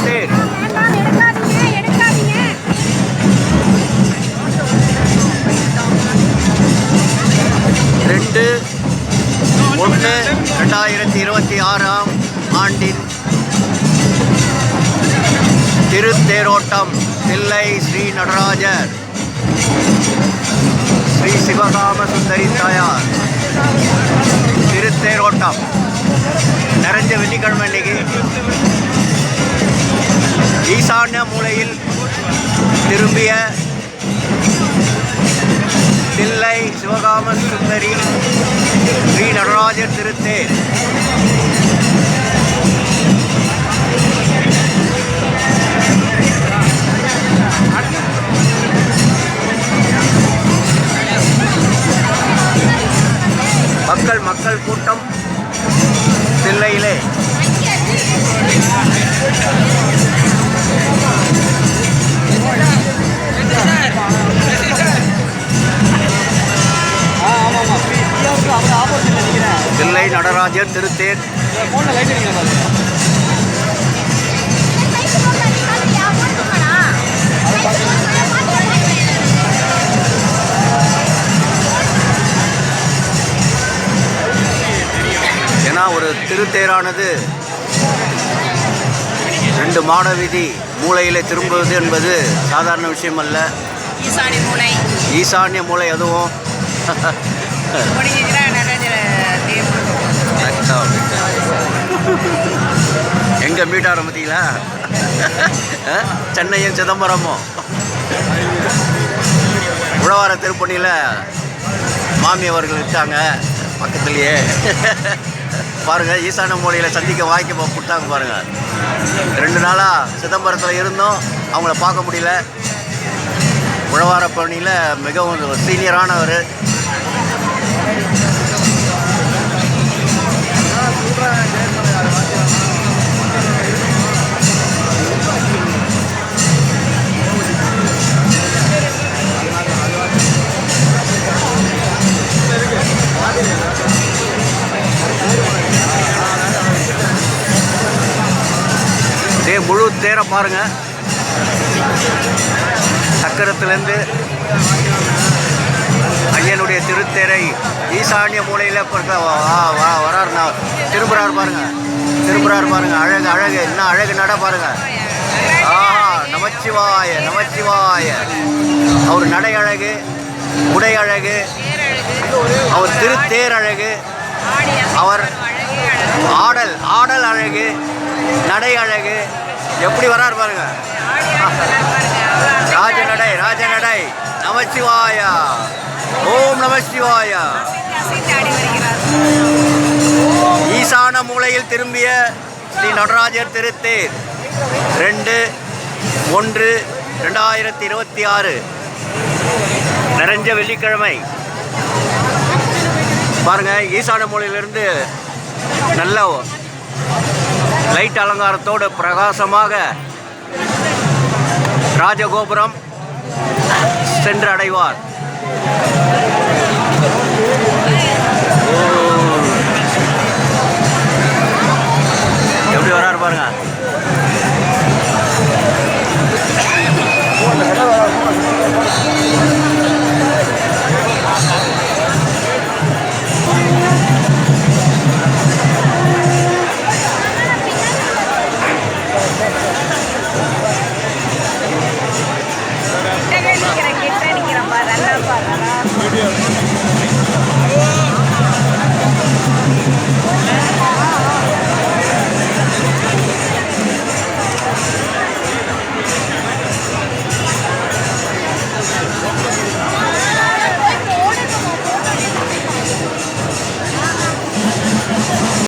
சரி ரெண்டு ஒன்று ரெண்டாயிரத்தி இருபத்தி ஆறாம் ஆண்டின் திருத்தேரோட்டம் தில்லை ஸ்ரீ நடராஜர் ஸ்ரீ சிவகாம சுந்தரி தாயார். திருத்தேரோட்டம். நிறைஞ்ச வெள்ளிக்கிழமை இன்னைக்கு ஈசான்ய மூலையில் திரும்பிய தில்லை சிவகாம சுந்தரி ஸ்ரீ நடராஜர் திருத்தேர் தில்லை நடராஜர் திருத்தேர் ஏன்னா ஒரு திருத்தேரானது ரெண்டு மாட வீதி. மூலையில் திரும்புவது என்பது சாதாரண விஷயம் அல்ல ஈசானி மூளை. ஈசான்ய மூலை அதுவும். எங்க மீட் ஆரம்பித்தீங்களா சென்னையும் சிதம்பரமும். உழவார திருப்பணியில் மாமி அவர்கள் இருக்காங்க பக்கத்துலேயே. பாருங்க ஈசான மூலையில் சந்திக்க வாய்க்கு விட்டாங்க பாருங்க. ரெண்டு நாளாக சிதம்பரத்தில் இருந்தோம் அவங்கள பார்க்க முடியல. உழவார பணியில் மிகவும் சீனியரானவர். தே முழு தேரை பாருங்க. சக்கரத்துலேருந்து ஐயனுடைய திருத்தேரை ஈசானிய மூலையில் வரார் திரும்புறார் பாருங்க. திரும்புறார் பாருங்க. அழகு அழகு என்ன அழகு நட பாருங்க. ஆஹா நமச்சிவாய நமச்சிவாய. அவர் நடை அழகு உடை அழகு அவர் திருத்தேர் அழகு அவர் ஆடல் ஆடல் அழகு நடை அழகு. எப்படி வரார் பாருங்க. ராஜ நடை ராஜ நடை நமச்சிவாயா. ஓம் நமசிவாயா ஈசான மூலையில் திரும்பிய ஸ்ரீ நடராஜர் திருத்தேர். ரெண்டு ஒன்று ரெண்டாயிரத்தி இருபத்தி ஆறு நிறைஞ்ச வெள்ளிக்கிழமை. பாருங்க ஈசான மூலையிலிருந்து நல்ல லைட் அலங்காரத்தோடு பிரகாசமாக ராஜகோபுரம் சென்று அடைவார் Yeah.